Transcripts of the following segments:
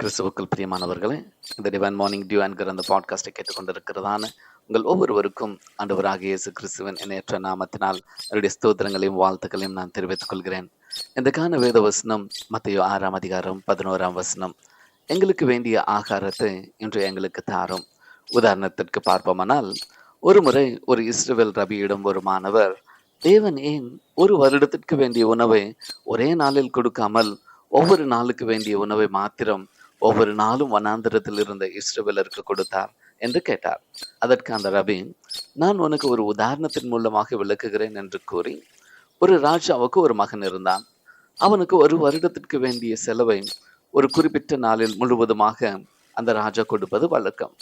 கிறிஸ்துவுக்குள் பிரியமானவர்களே இந்த டிவைன் மார்னிங் டியூ என்கிற அந்த பாட்காஸ்ட்டை கேட்டுக்கொண்டிருக்கிறதான உங்கள் ஒவ்வொருவருக்கும் ஆண்டவராக இயேசு கிறிஸ்துவின் இணையற்ற நாமத்தினால் அவருடைய ஸ்தோத்திரங்களையும் வாழ்த்துக்களையும் நான் தெரிவித்துக் கொள்கிறேன். இந்த காண வேத வசனம் மத்தையோ ஆறாம் அதிகாரம் பதினோராம் வசனம் எங்களுக்கு வேண்டிய ஆகாரத்தை இன்று எங்களுக்கு தாரும். உதாரணத்திற்கு பார்ப்போமானால் ஒரு முறை ஒரு இஸ்ரேல் ரபியிடம் ஒரு மாணவர் தேவன் ஏன் ஒரு வருடத்திற்கு வேண்டிய உணவை ஒரே நாளில் கொடுக்காமல் ஒவ்வொரு நாளுக்கு வேண்டிய உணவை மாத்திரம் ஒவ்வொரு நாளும் வனாந்திரத்தில் இருந்த இஸ்ரவேலருக்கு கொடுத்தார் என்று கேட்டார். அதற்கு அந்த ரபி நான் உனக்கு ஒரு உதாரணத்தின் மூலமாக விளக்குகிறேன் என்று கூறி ஒரு ராஜாவுக்கு ஒரு மகன் இருந்தான். அவனுக்கு ஒரு வருடத்திற்கு வேண்டிய செலவை ஒரு குறிப்பிட்ட நாளில் முழுவதுமாக அந்த ராஜா கொடுப்பது வழக்கம்.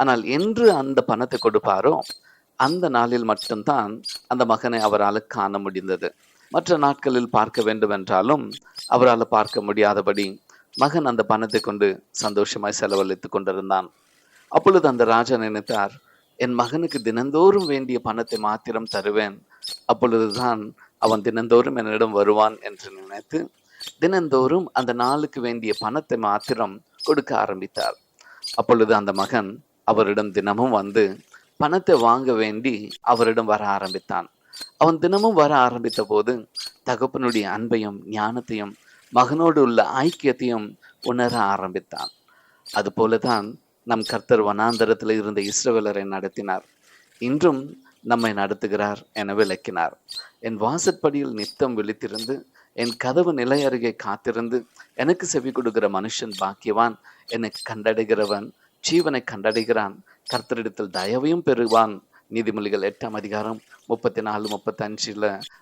ஆனால் என்று அந்த பணத்தை கொடுப்பாரோ அந்த நாளில் மட்டும்தான் அந்த மகனை அவரால் காண முடிந்தது. மற்ற நாட்களில் பார்க்க வேண்டும் என்றாலும் அவரால் பார்க்க முடியாதபடி மகன் அந்த பணத்தை கொண்டு சந்தோஷமாய் செலவழித்துக் கொண்டிருந்தான். அப்பொழுது அந்த ராஜா நினைத்தார் என் மகனுக்கு தினந்தோறும் வேண்டிய பணத்தை மாத்திரம் தருவேன். அப்பொழுதுதான் அவன் தினந்தோறும் என்னிடம் வருவான் என்று நினைத்து தினந்தோறும் அந்த நாளுக்கு வேண்டிய பணத்தை மாத்திரம் கொடுக்க ஆரம்பித்தார். அப்பொழுது அந்த மகன் அவரிடம் தினமும் வந்து பணத்தை வாங்க வேண்டி அவரிடம் வர ஆரம்பித்தான். அவன் தினமும் வர ஆரம்பித்த போது தகப்பனுடைய அன்பையும் ஞானத்தையும் மகனோடு உள்ள ஐக்கியத்தையும் உணர ஆரம்பித்தான். அதுபோலதான் நம் கர்த்தர் வனாந்தரத்தில் இருந்த இஸ்ரவேலரை நடத்தினார். இன்றும் நம்மை நடத்துகிறார் என விளக்கினார். என் வாசற்படியில் நித்தம் விழித்திருந்து என் கதவு நிலை அருகே காத்திருந்து எனக்கு செவி கொடுக்கிற மனுஷன் பாக்கியவான் என்னை கண்டடைகிறவன் ஜீவனை கண்டடைகிறான் கர்த்தரிடத்தில் தயவையும் பெறுவான். நீதிமொழிகள் எட்டாம் அதிகாரம் முப்பத்தி நாலு முப்பத்தி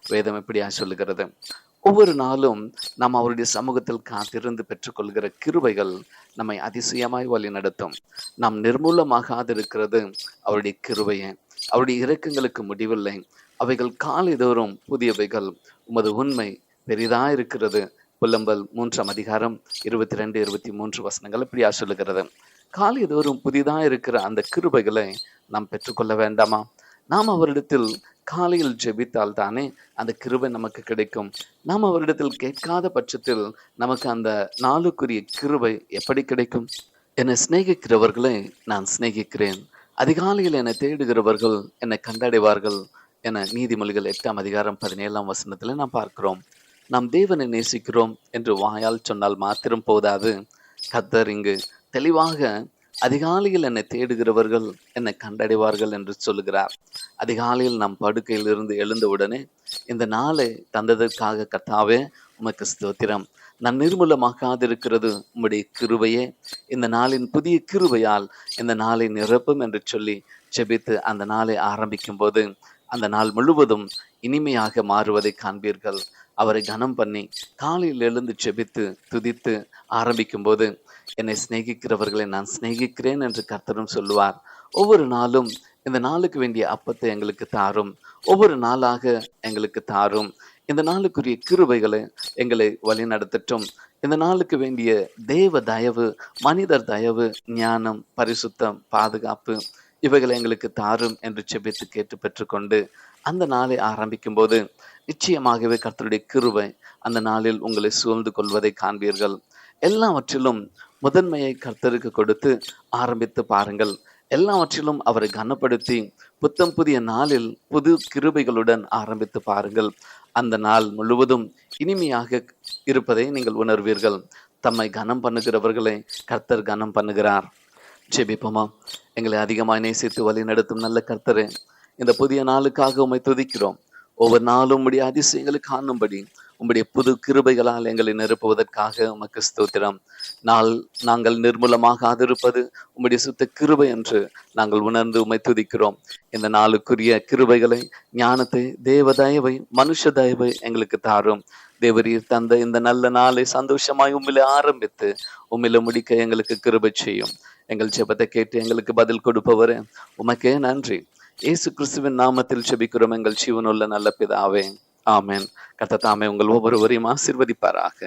வேதம் எப்படியா சொல்லுகிறது? ஒவ்வொரு நாளும் நாம் அவருடைய சமூகத்தில் காத்திருந்து பெற்றுக்கொள்கிற கிருபைகள் நம்மை அதிசயமாய் வழி நடத்தும். நாம் நிர்மூலமாகாதிருக்கிறது அவருடைய கிருபையை. அவருடைய இறக்கங்களுக்கு முடிவில்லை. அவைகள் காலைதோறும் புதியவைகள். உமது உண்மை பெரிதா இருக்கிறது புல்லம்பல் மூன்றாம் அதிகாரம் இருபத்தி ரெண்டு இருபத்தி மூன்று வசனங்கள் இப்படியா சொல்லுகிறது. காலைதோறும் புதிதாக இருக்கிற அந்த கிருபைகளை நாம் பெற்றுக்கொள்ள வேண்டாமா? நாம் அவரிடத்தில் காலையில் ஜெபித்தால் தானே அந்த கிருபை நமக்கு கிடைக்கும். நாம் அவரிடத்தில் கேட்காத பட்சத்தில் நமக்கு அந்த நாளுக்குரிய கிருபை எப்படி கிடைக்கும்? என்னை சிநேகிக்கிறவர்களை நான் சிநேகிக்கிறேன். அதிகாலையில் என்னை தேடுகிறவர்கள் என்னை கண்டடைவார்கள். என நீதிமொழிகள் எட்டாம் அதிகாரம் பதினேழாம் வசனத்தில் நாம் பார்க்கிறோம். நாம் தேவனை நேசிக்கிறோம் என்று வாயால் சொன்னால் மாத்திரம் போதாது. கத்தர் இங்கு தெளிவாக அதிகாலையில் என்னை தேடுகிறவர்கள் என்னை கண்டடைவார்கள் என்று சொல்லுகிறார். அதிகாலையில் நம் படுக்கையில் இருந்து எழுந்தவுடனே இந்த நாளை தந்ததற்காக கத்தாவே உமக்கு ஸ்தோத்திரம். நான் நிர்மூலமாக்காதிருக்கிறது உம்முடைய கிருபையே. இந்த நாளின் புதிய கிருபையால் இந்த நாளை நிரப்பும் என்று சொல்லி செபித்து அந்த நாளை ஆரம்பிக்கும் போது அந்த நாள் முழுவதும் இனிமையாக மாறுவதை காண்பீர்கள். அவரை கனம் பண்ணி காலையில் எழுந்து செபித்து துதித்து ஆரம்பிக்கும் போது என்னை சிநேகிக்கிறவர்களை நான் சிநேகிக்கிறேன் என்று கர்த்தரும் சொல்லுவார். ஒவ்வொரு நாளும் இந்த நாளுக்கு வேண்டிய அப்பத்தை எங்களுக்கு தாரும். ஒவ்வொரு நாளாக எங்களுக்கு தாரும். இந்த நாளுக்குரிய கிருபைகளை எங்களை வழி நடத்தட்டும் இந்த நாளுக்கு வேண்டிய தேவ தயவு மனிதர் தயவு ஞானம் பரிசுத்தம் பாதுகாப்பு இவைகளை எங்களுக்கு தாரும் என்று செபித்து கேட்டு பெற்றுக்கொண்டு அந்த நாளை ஆரம்பிக்கும் போது நிச்சயமாகவே கர்த்தருடைய கிருவை அந்த நாளில் உங்களை சூழ்ந்து கொள்வதை காண்பீர்கள். எல்லாவற்றிலும் முதன்மையை கர்த்தருக்கு கொடுத்து ஆரம்பித்து பாருங்கள். எல்லாவற்றிலும் அவரை கனப்படுத்தி புத்தம் புதிய நாளில் புது கிருபைகளுடன் ஆரம்பித்து பாருங்கள். அந்த நாள் முழுவதும் இனிமையாக இருப்பதை நீங்கள் உணர்வீர்கள். தம்மை கனம் பண்ணுகிறவர்களை கர்த்தர் கனம் பண்ணுகிறார். ஜெபிப்போமா? எங்களை அதிகமாக நேசித்து வழி நடத்தும் நல்ல கர்த்தரே இந்த புதிய நாளுக்காக உம்மை துதிக்கிறோம். ஒவ்வொரு நாளும் உடைய அதிசயங்களை காணும்படி உம்முடைய புது கிருபைகளால் எங்களை நிரப்புவதற்காக உமக்கு ஸ்தோத்திரம். நாள் நாங்கள் நிர்மூலமாக இருப்பது உம்முடைய சுத்த கிருபை என்று நாங்கள் உணர்ந்து உம்மை துதிக்கிறோம். இந்த நாளுக்குரிய கிருபைகளை ஞானத்தை தேவ தயவை மனுஷ தயவை எங்களுக்கு தாரும். தேவரீர் தந்த இந்த நல்ல நாளை சந்தோஷமாய் உம்மில ஆரம்பித்து உம்மில முடிக்க எங்களுக்கு கிருபை செய்யும். எங்கள் ஜெபத்தை கேட்டு எங்களுக்கு பதில் கொடுப்பவர் உமக்கே நன்றி. இயேசு கிறிஸ்துவின் நாமத்தில் செபிக்கிறோம் எங்கள் ஜீவனுள்ள நல்ல பிதாவே. ஆமேன். கத்த தாமே உங்கள் ஒவ்வொருவரையும் ஆசிர்வதிப்பாராக.